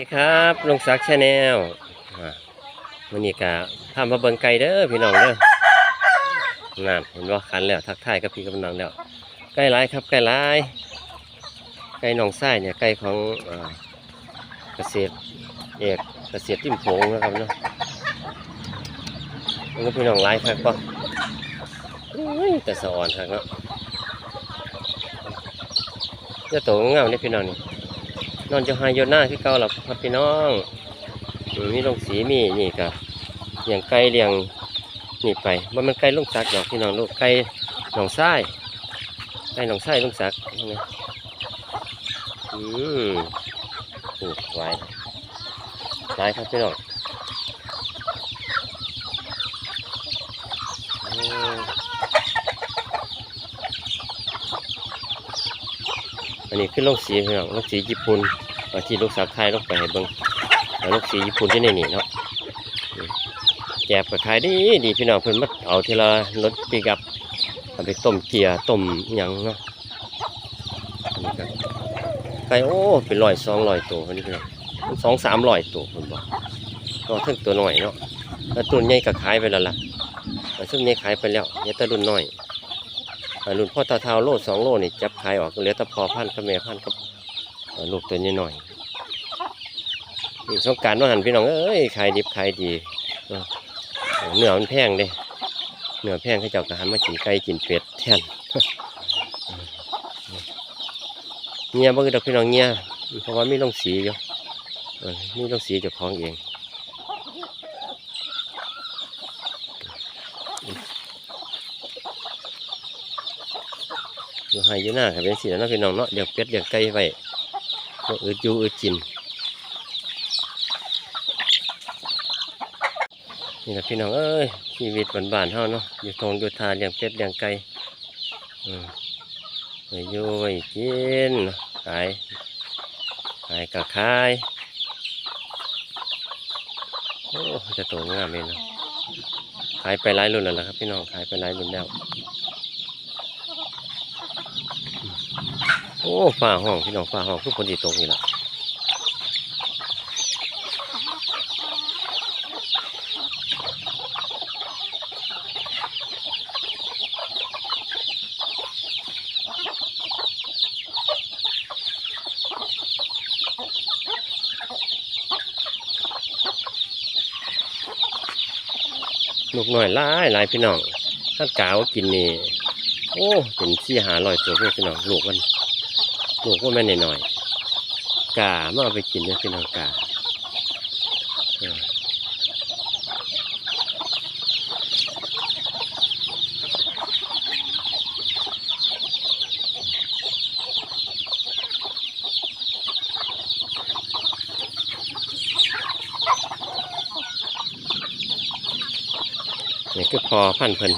สวัสดีครับลุงศักดิ์ชาแนลวันนี้กะทำมาเบิ่งไก่เด้อพี่น้องเด้อนั่นเห็นว่าคันแล้วทักทายกับพี่กับน้องแล้วไก่ลายครับไก่ลายไก่หนองไส้เนี่ยไก่ของเกษตรเอกเกษตรติ่มโผงนะครับเนาะมันก็พี่น้องลายครับก็แต่สะอ่อนครับเนาะเจะโตงาเนี่ยพี่น้องนี่ นอนจะหายโยนหน้าที่เก่าหรอครับพี่น้องมีลงสีมีนี่กะเลี้ยงไก่เลี้ยงนี่ไปว่ามันไก่ลุงซักดอกพี่น้องลูกไก่หนองไส้ไก่หนองไส้ลุงซักนี่นะอืมนี่ไว้ไว้ครับพี่น้องอันนี้คือลงสีพี่น้องลงสีญี่ปุ่น ที่ลูกสาวไทยลงไปให้เบิ่งแล้วลงสีญี่ปุ่นที่ในนี่เนาะแจบกับขายดีดีพี่น้องเพิ่นมาเอาทีละรถปีกับเอาไปต้มเกียร์ต้มหยังเนาะไก่โอ้เป็นร้อยสองร้อยตัวคนนี้พี่น้องสองสามร้อยตัวผมบอกก็ถึงตัวหน่อยเนาะแล้วตัวใหญ่ก็ขายไปแล้วล่ะแต่ช่วงนี้ขายไปแล้วเนี่ยต่รุ่นน้อยรุ่นพ่อตาเท้าโลสองโลนี่จับขายออกเหลือแต่พอพันกับแม่พันกับ ลูกตัวนี้หน่อยนี่สงการว่าหันพี่น้องเอ้ยขายดิบขายดีเนื้อมันแพงเด้เนื้อแพงเขาเจ้าก็หันมากินไก่กินเป็ดแทนเงี้ยบ่คือดอกพี่น้องเงี้ยเพราะว่ามีลงสีอยู่เออมีลงสีเจ้าของเองอยู่ให้อยู่หน้าครับเป็นสีแล้วเนะพี่น้องเนาะเดี๋ยวเป็ดเดี๋ยวไก่ไว้ บ่อึดอยู่อึดกิน นี่แหละพี่น้องเอ้ยชีวิตบ้านๆเฮาเนาะอยู่ทงอยู่ทาเลี้ยงเป็ดเลี้ยงไก่อืมไว้อยู่ไปกินขายขายก็ขายโอ้จะโตงามเลยเนาะขายไปหลายรุ่นแล้วล่ะครับพี่น้องขายไปหลายรุ่นแล้ว โอ้ฟ้าห้องพี่น้องฟ้าห้องทุกคนดีตกนี่แหละลูกหน้อยหลายหลายพี่น้องถ้ากาวกินนี่ โอ้ เป็นสี่หาลอยตัวพี่น้องลูกมัน ลูกว่าแม่นหน่อยๆกามาเอาไปกินเนี่ยพี่น้องกาเนี่คือพอพันเพิ่น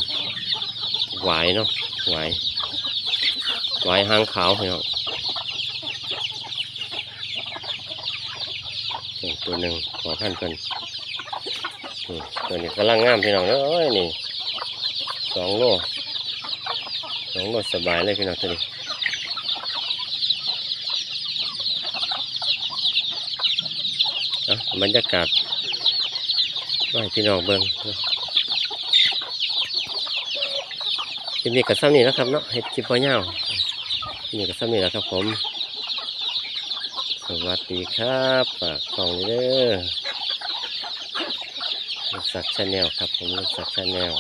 หวายเนาะหวายหวายหางขาวพี่น้อ ตัวหนึ่งพอพันเพิ่นตัวนี้กำลังงามพี่น้องเอ้ยนี่สองโลสองโลสบายเลยพี่น้องตัวนี้บรรยากาศไว้พี่น้องเบิ่งเนาะคลิปนี้กับซ้ำนี่นะครับเนาะเห็ดคลิปพ่อเน่าคลิปนี้กับซ้ำนี่แหละครับผม วัสดีครับฝากกล่องเด้อลูกสักชาแนลครับผมลูกสักชาแนล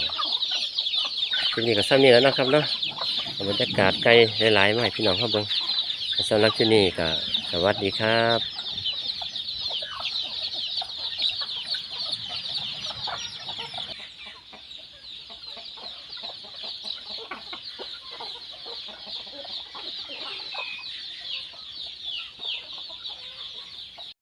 คลิปนี้กับซ้ำนี่แล้วนะครับเนาะบรรยากาศไกลหลายๆมาให้พี่น้องครับเบิ้งสำหรับที่นี่ก็สวัสดีครับ